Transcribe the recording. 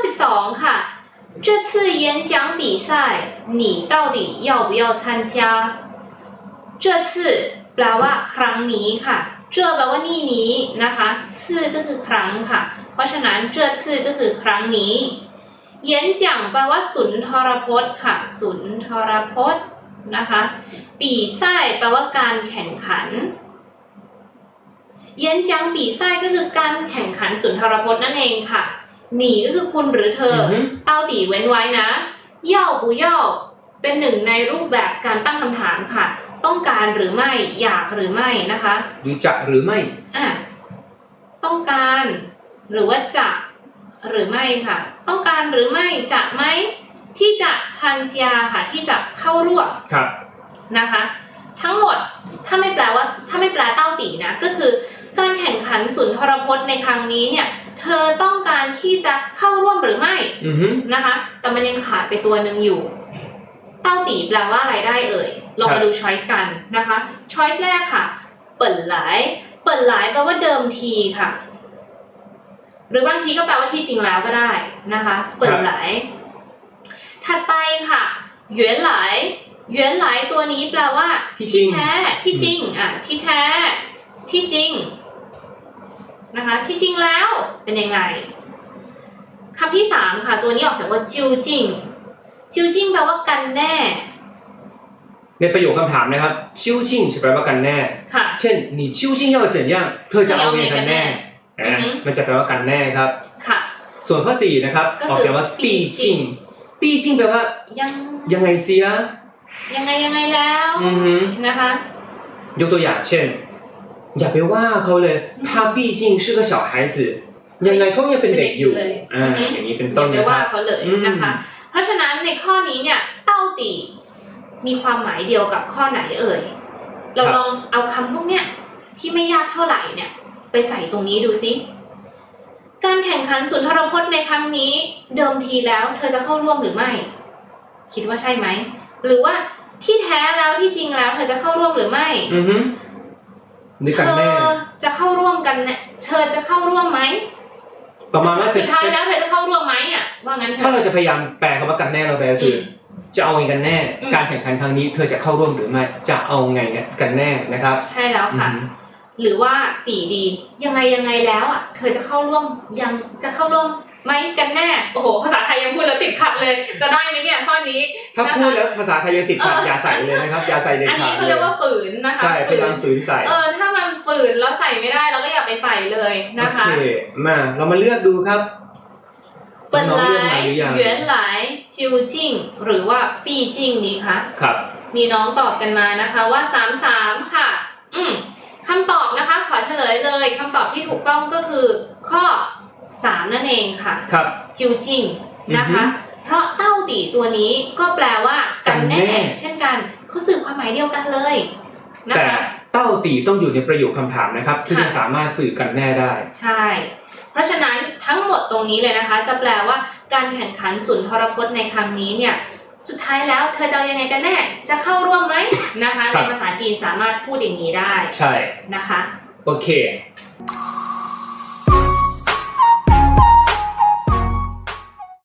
12 ค่ะ这次演讲比赛你到底要不要参加这次แปลว่า ครั้งนี้ค่ะเจอแปลว่านี่นี้นะคะ次ก็คือครั้งค่ะ เพราะฉะนั้น这次ก็คือครั้งนี้演讲แปลว่าสุนทรพจน์ค่ะ สุนทรพจน์นะคะปีไส้แปลว่าการแข่งขัน เย็นจังปีไส้ก็คือการแข่งขันสุนทรพจน์นั่นเองค่ะ หนีก็คือคุณหรือเธอออฮึเต้าตีเว้นไว้นะเย่าปูเย่าเป็นหนึ่งในรูปแบบการตั้งคำถามค่ะ ต้องการหรือไม่อยากหรือไม่นะคะหรือจะหรือไม่อะต้องการหรือว่าจะหรือไม่ค่ะ ต้องการหรือไม่จะไหมที่จะชันเจียค่ะที่จะเข้าร่วมครับนะคะ ทั้งหมดถ้าไม่แปลว่าถ้าไม่แปลเต้าตีนะก็คือการแข่งขันสุนทรพจน์ในครั้งนี้เนี่ย เธอต้องการ ที่จะเข้าร่วมหรือไม่อือฮึนะคะ แต่มันยังขาดไปตัวหนึ่งอยู่ เต้าตีแปลว่าอะไรได้เอ่ย ลองมาดู choice กันนะคะ choice แรกค่ะ เปิดหลาย เปิดหลายแปลว่าเดิมทีค่ะ หรือบางทีก็แปลว่าที่จริงแล้วก็ได้นะคะ เปิดหลาย ถัดไปค่ะหยวนหลายหยวนหลายตัวนี้แปลว่า ที่จริงแท้ ที่จริง อะ ที่แท้ ที่จริงนะคะที่จริงแล้วเป็นยังไง คำที่สามค่ะ ตัวนี้ออกเสียงว่าจิวจิงจิวจิงแปลว่ากันแน่ ในประโยคคำถามนะครับชิวชิงแปลว่ากันแน่ ค่ะ เช่น你究竟要怎样เธอจะเอาไงกันแน่ อือฮึ อ่ะมันจะแปลว่ากันแน่ครับ ค่ะ ส่วนข้อสี่นะครับ ก็คือ ออกเสียงว่า ปี ปี จริ จิ ง งปีจิงแปลว่า ยัง ยังไงเสีย ยังไงยังไงแล้ว อือฮึ นะคะ ยกตัวอย่างเช่น อย่าไปว่าเขาเลย อืม 他毕竟是个小孩子 ยังไงเขายังเป็นเด็กอยู่เป็นเด็กอยู่เลยอ่าอือฮึอย่างนี้เป็นอต้ย่านไปนะคว่ารับเขาเลยอืมนะคะ เพราะฉะนั้นในข้อนี้เนี่ยเต้าตีมีความหมายเดียวกับข้อไหนเอ่ย เราลองเอาคำพวกเนี้ยที่ไม่ยากเท่าไหร่เนี่ย ไปใส่ตรงนี้ดูซิ การแข่งขันสุนทรพจน์ในครั้งนี้ เดิมทีแล้วเธอจะเข้าร่วมหรือไม่ คิดว่าใช่ไหม หรือว่าที่แท้แล้วที่จริงแล้ว เธอจะเข้าร่วมหรือไม่อือฮึหรือเธกันอแน่จะเข้าร่วมกันเนี่ยเธอจะเข้าร่วมไหม ประมาณว่าจะสุดท้ายแล้วเธอจะเข้าร่วมไหมอะว่างั้นเถถ้าอะเราจะพยายามแปลคำว่ากันแน่เราแปลก็คืออมจะเอาไงกันแน่อืมการแข่งขันครั้งนี้ เธอจะเข้าร่วมหรือไม่จะเอาไงกันแน่นะครับ ใช่แล้วค่ะอืมหรือว่าสี่ดียังไงยังไงแล้วอะ เธอจะเข้าร่วมยังจะเข้าร่วม ไหมกันแน่ โอ้โห ภาษาไทยยังพูดแล้วติดขัดเลย จะได้ไหมเนี่ยข้อนี้ถ้านะคะพูดแล้วภาษาไทยยังติดขัดเออออย่าใส่เลยนะครับอย่าใส่เด็ดอันขานี้ดเขาเลเรียยกว่าฝืนนะคะใช่พฝืยายามนฝืนใส่ เออถ้ามันฝืนแล้วใส่ไม่ได้เราก็อย่าไปใส่เลยนะคะโอเค มาเรามาเลือกดูครับเปิดน้องหๆเลือกลามายหรือยังเหวียนหลายจิวจิ้งหรือว่าปีจิ้งดีคะครับ มีน้องตอบกันมานะคะว่าสามสามค่ะ อืมคำตอบนะคะ ขอเฉลยเลยคำตอบที่ถูกต้องก็คือ ข้อ สามนั่นเองค่ะครับ จิวจิงนะคะอือฮึเพราะเต้าตีตัวนี้ก็แปลว่ากันแน่กันแน่ เช่นกันเขาสื่อความหมายเดียวกันเลยนะแต่คะเต้าตีต้องอยู่ในประโยคคำถามนะครับที่ค่ะจะสามารถสื่อกันแน่ได้ ใช่ เพราะฉะนั้นทั้งหมดตรงนี้เลยนะคะ จะแปลว่าการแข่งขันสุนทรพจน์ในครั้งนี้เนี่ยสุดท้ายแล้วเธอจะเอายังไงกันแน่ จะเข้าร่วมไหมนะคะครัในบภาษาจีนสามารถพูดอย่างนี้ได้ ใช่นะคะ โอเค